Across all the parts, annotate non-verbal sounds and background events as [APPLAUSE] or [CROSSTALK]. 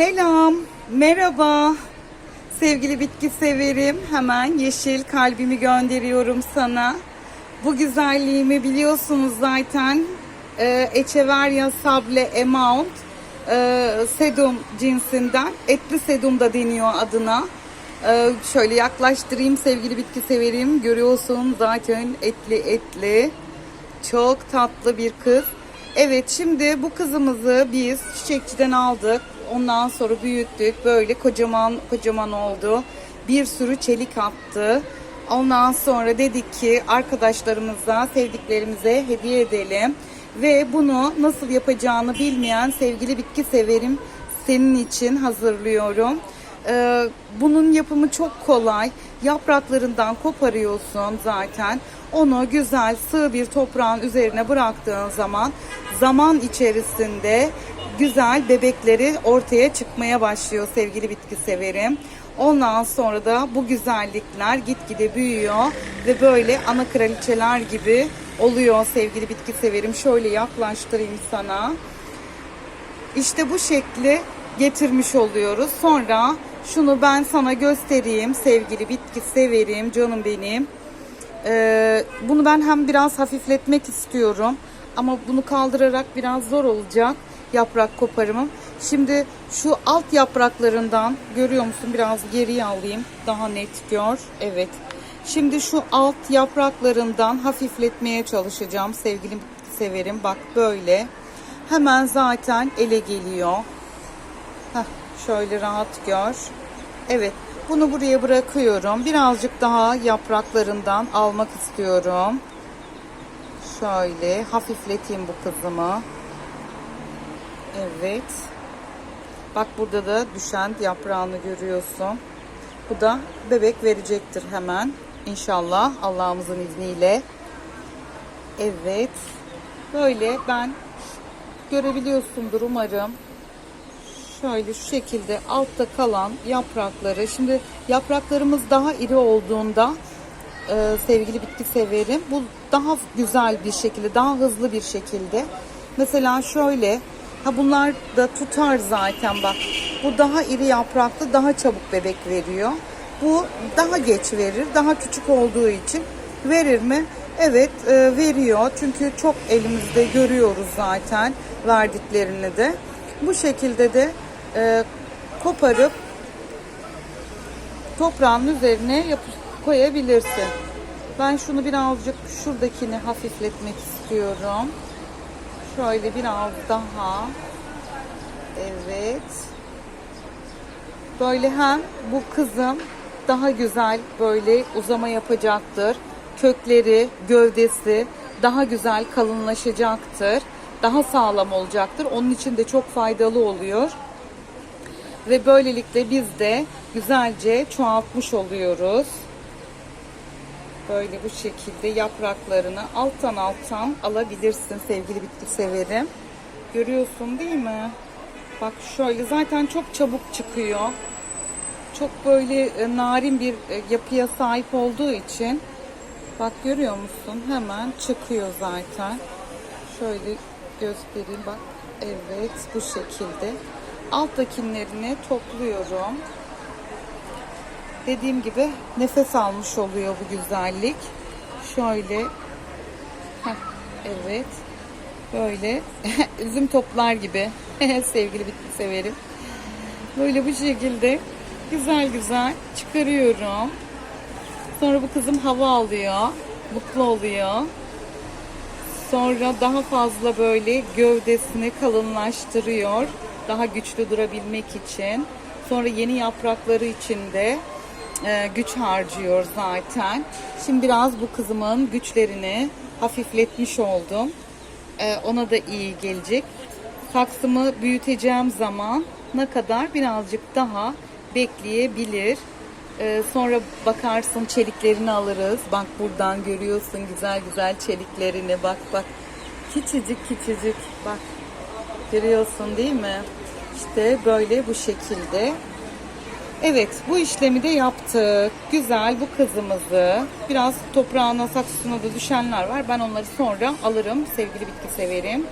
Selam, merhaba. Sevgili bitki severim. Hemen yeşil kalbimi gönderiyorum sana. Bu güzelliğimi biliyorsunuz zaten. Ee, Echeveria sable amount e, sedum cinsinden. Etli sedum da deniyor adına. Ee, şöyle yaklaştırayım sevgili bitki severim. Görüyorsun zaten etli etli. Çok tatlı bir kız. Evet şimdi bu kızımızı biz çiçekçiden aldık. Ondan sonra büyüttük. Böyle kocaman kocaman oldu. Bir sürü çelik attı. Ondan sonra dedik ki arkadaşlarımıza, sevdiklerimize hediye edelim. Ve bunu nasıl yapacağını bilmeyen sevgili bitki severim senin için hazırlıyorum. Ee, bunun yapımı çok kolay. Yapraklarından koparıyorsun zaten. Onu güzel sığ bir toprağın üzerine bıraktığın zaman zaman içerisinde güzel bebekleri ortaya çıkmaya başlıyor sevgili bitki severim. Ondan sonra da bu güzellikler gitgide büyüyor ve böyle ana kraliçeler gibi oluyor sevgili bitki severim. Şöyle yaklaştırayım sana. İşte bu şekli getirmiş oluyoruz. Sonra şunu ben sana göstereyim sevgili bitki severim canım benim. Ee, bunu ben hem biraz hafifletmek istiyorum ama bunu kaldırarak biraz zor olacak yaprak koparımım. Şimdi şu alt yapraklarından görüyor musun? Biraz geriye alayım. Daha net gör. Evet. Şimdi şu alt yapraklarından hafifletmeye çalışacağım sevgili severim. Bak böyle. Hemen zaten ele geliyor. Heh, şöyle rahat gör. Evet. Bunu buraya bırakıyorum. Birazcık daha yapraklarından almak istiyorum. Şöyle hafifleteyim bu kızımı. Evet. Bak burada da düşen yaprağını görüyorsun. Bu da bebek verecektir hemen. İnşallah Allah'ımızın izniyle. Evet. Böyle ben görebiliyorsundur umarım. Şöyle şu şekilde altta kalan yaprakları. Şimdi yapraklarımız daha iri olduğunda e, sevgili bitki severim. Bu daha güzel bir şekilde, daha hızlı bir şekilde. Mesela şöyle, ha bunlar da tutar zaten bak. Bu daha iri yapraklı, daha çabuk bebek veriyor. Bu daha geç verir, daha küçük olduğu için verir mi? Evet e, veriyor çünkü çok elimizde görüyoruz zaten verdiklerini de. Bu şekilde de e, koparıp toprağın üzerine yapış koyabilirsin. Ben şunu birazcık şuradakini hafifletmek istiyorum. Şöyle biraz daha. Evet. Böyle hem bu kızım daha güzel böyle uzama yapacaktır. Kökleri, gövdesi daha güzel kalınlaşacaktır. Daha sağlam olacaktır. Onun için de çok faydalı oluyor. Ve böylelikle biz de güzelce çoğaltmış oluyoruz. Böyle bu şekilde yapraklarını alttan alttan alabilirsin sevgili bitki severim. Görüyorsun değil mi? Bak şöyle zaten çok çabuk çıkıyor. Çok böyle e, narin bir e, yapıya sahip olduğu için bak görüyor musun? Hemen çıkıyor zaten. Şöyle göstereyim bak. Evet bu şekilde. Alttakilerini topluyorum. Dediğim gibi nefes almış oluyor bu güzellik. Şöyle. Heh, evet. Böyle [LAUGHS] üzüm toplar gibi. [LAUGHS] Sevgili bitki severim. Böyle bu şekilde güzel güzel çıkarıyorum. Sonra bu kızım hava alıyor. Mutlu oluyor. Sonra daha fazla böyle gövdesini kalınlaştırıyor. Daha güçlü durabilmek için. Sonra yeni yaprakları için de e, güç harcıyor zaten. Şimdi biraz bu kızımın güçlerini hafifletmiş oldum. E, ona da iyi gelecek. Saksımı büyüteceğim zaman ne kadar birazcık daha bekleyebilir. E, sonra bakarsın çeliklerini alırız. Bak buradan görüyorsun güzel güzel çeliklerini. Bak bak. Küçücük küçücük. Bak. Görüyorsun değil mi? İşte böyle bu şekilde. Evet bu işlemi de yaptık. Güzel bu kızımızı. Biraz toprağına saksısına da düşenler var. Ben onları sonra alırım. Sevgili bitki severim.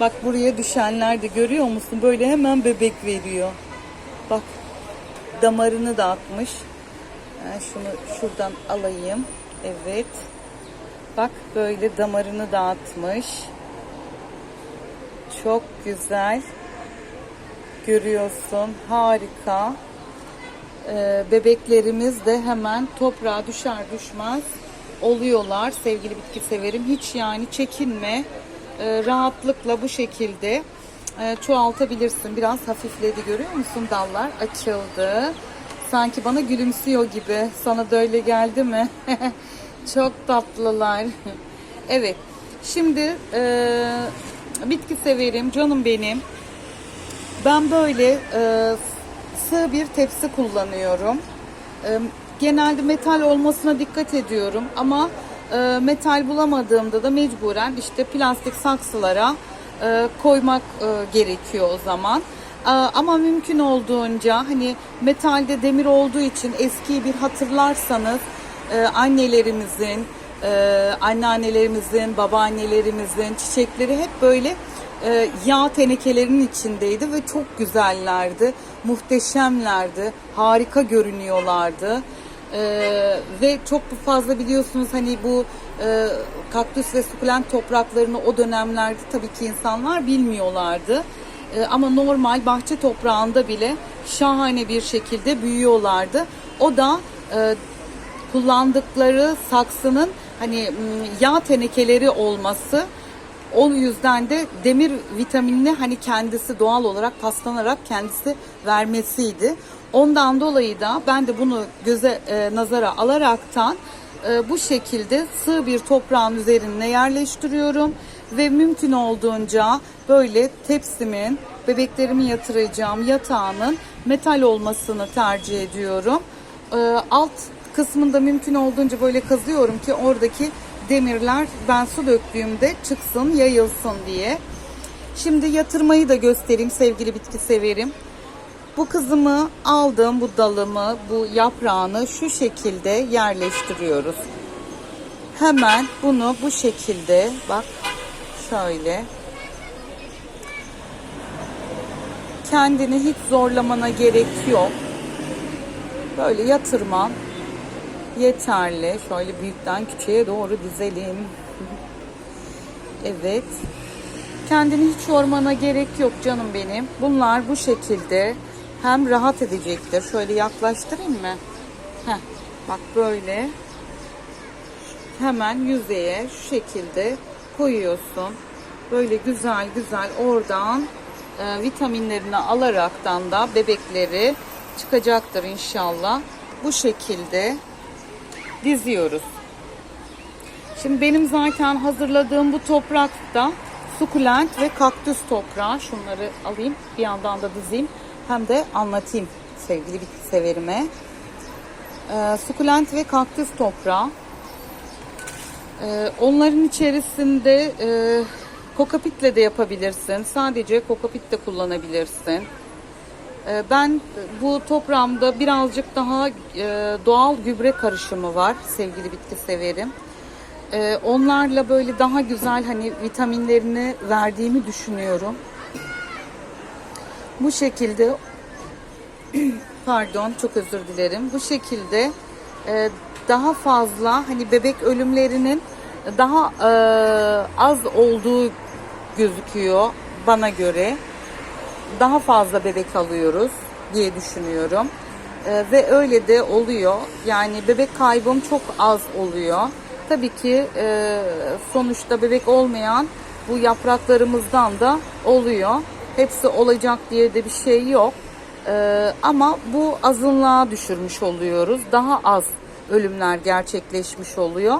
Bak buraya düşenler de görüyor musun? Böyle hemen bebek veriyor. Bak damarını da atmış. Ben şunu şuradan alayım. Evet. Bak böyle damarını dağıtmış. Çok güzel. Görüyorsun. Harika. Ee, bebeklerimiz de hemen toprağa düşer düşmez oluyorlar. Sevgili bitki severim. Hiç yani çekinme. Ee, rahatlıkla bu şekilde e, çoğaltabilirsin. Biraz hafifledi görüyor musun dallar? Açıldı. Sanki bana gülümsüyor gibi. Sana da öyle geldi mi? [LAUGHS] Çok tatlılar. [LAUGHS] evet. Şimdi e, bitki severim. Canım benim. Ben böyle e, sığ bir tepsi kullanıyorum. E, genelde metal olmasına dikkat ediyorum ama e, metal bulamadığımda da mecburen işte plastik saksılara e, koymak e, gerekiyor o zaman. E, ama mümkün olduğunca hani metalde demir olduğu için eskiyi bir hatırlarsanız annelerimizin, anneannelerimizin, babaannelerimizin çiçekleri hep böyle yağ tenekelerinin içindeydi ve çok güzellerdi, muhteşemlerdi, harika görünüyorlardı. E, ve çok fazla biliyorsunuz hani bu e, kaktüs ve sukulent topraklarını o dönemlerde tabii ki insanlar bilmiyorlardı. E, ama normal bahçe toprağında bile şahane bir şekilde büyüyorlardı. O da e, kullandıkları saksının hani yağ tenekeleri olması o yüzden de demir vitaminini hani kendisi doğal olarak paslanarak kendisi vermesiydi. Ondan dolayı da ben de bunu göze e, nazara alaraktan e, bu şekilde sığ bir toprağın üzerine yerleştiriyorum ve mümkün olduğunca böyle tepsimin bebeklerimi yatıracağım yatağının metal olmasını tercih ediyorum. E, alt kısmında mümkün olduğunca böyle kazıyorum ki oradaki demirler ben su döktüğümde çıksın, yayılsın diye. Şimdi yatırmayı da göstereyim sevgili bitki severim. Bu kızımı aldım, bu dalımı, bu yaprağını şu şekilde yerleştiriyoruz. Hemen bunu bu şekilde bak şöyle kendini hiç zorlamana gerek yok. Böyle yatırman yeterli. Şöyle büyükten küçüğe doğru dizelim. Evet. Kendini hiç yormana gerek yok canım benim. Bunlar bu şekilde hem rahat edecektir. Şöyle yaklaştırayım mı? Heh, bak böyle. Hemen yüzeye şu şekilde koyuyorsun. Böyle güzel güzel oradan e, vitaminlerini alaraktan da bebekleri çıkacaktır inşallah. Bu şekilde diziyoruz. Şimdi benim zaten hazırladığım bu toprakta sukulent ve kaktüs toprağı. Şunları alayım bir yandan da dizeyim. Hem de anlatayım sevgili bitki severime. Ee, sukulent ve kaktüs toprağı. Ee, onların içerisinde e, kokapitle de yapabilirsin. Sadece kokapit de kullanabilirsin. Ee, Ben bu toprağımda birazcık daha e, doğal gübre karışımı var sevgili bitki severim. Ee, Onlarla böyle daha güzel hani vitaminlerini verdiğimi düşünüyorum. Bu şekilde [CLEARS THROAT] pardon çok özür dilerim. Bu şekilde e, daha fazla hani bebek ölümlerinin daha e, az olduğu gözüküyor bana göre daha fazla bebek alıyoruz diye düşünüyorum. Ee, ve öyle de oluyor. Yani bebek kaybım çok az oluyor. Tabii ki e, sonuçta bebek olmayan bu yapraklarımızdan da oluyor. Hepsi olacak diye de bir şey yok. Ee, ama bu azınlığa düşürmüş oluyoruz. Daha az ölümler gerçekleşmiş oluyor.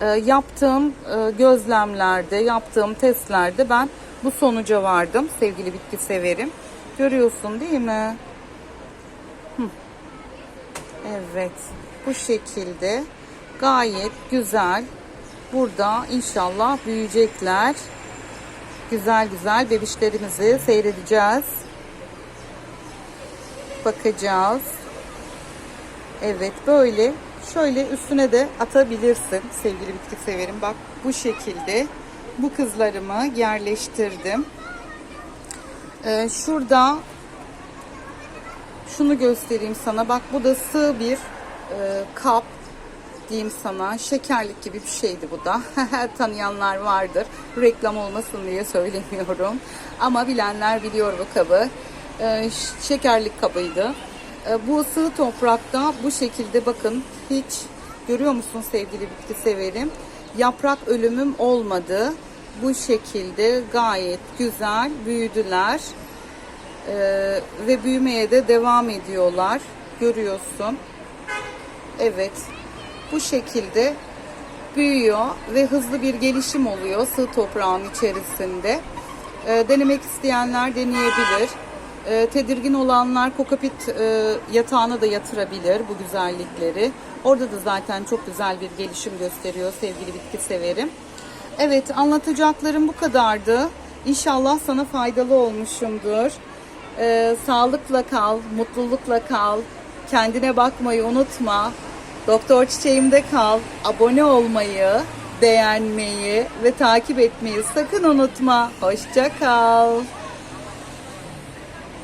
Ee, yaptığım e, gözlemlerde, yaptığım testlerde ben bu sonuca vardım sevgili bitki severim. Görüyorsun değil mi? Evet. Bu şekilde gayet güzel. Burada inşallah büyüyecekler. Güzel güzel bebişlerimizi seyredeceğiz. Bakacağız. Evet böyle şöyle üstüne de atabilirsin sevgili bitki severim. Bak bu şekilde bu kızlarımı yerleştirdim. Ee, şurada Şunu göstereyim sana. Bak bu da sığ bir e, kap diyeyim sana. Şekerlik gibi bir şeydi bu da. [LAUGHS] Tanıyanlar vardır. Reklam olmasın diye söylemiyorum. Ama bilenler biliyor bu kabı. E, ş- şekerlik kabıydı. E, bu sığ toprakta bu şekilde bakın hiç görüyor musun sevgili bitki severim. Yaprak ölümüm olmadı. Bu şekilde gayet güzel büyüdüler. Ee, ve büyümeye de devam ediyorlar. Görüyorsun. Evet. Bu şekilde büyüyor ve hızlı bir gelişim oluyor sığ toprağın içerisinde. Ee, denemek isteyenler deneyebilir. Ee, tedirgin olanlar kokopit e, yatağına da yatırabilir bu güzellikleri. Orada da zaten çok güzel bir gelişim gösteriyor sevgili bitki severim. Evet anlatacaklarım bu kadardı. İnşallah sana faydalı olmuşumdur. Ee, sağlıkla kal, mutlulukla kal. Kendine bakmayı unutma. Doktor çiçeğimde kal. Abone olmayı, beğenmeyi ve takip etmeyi sakın unutma. Hoşça kal.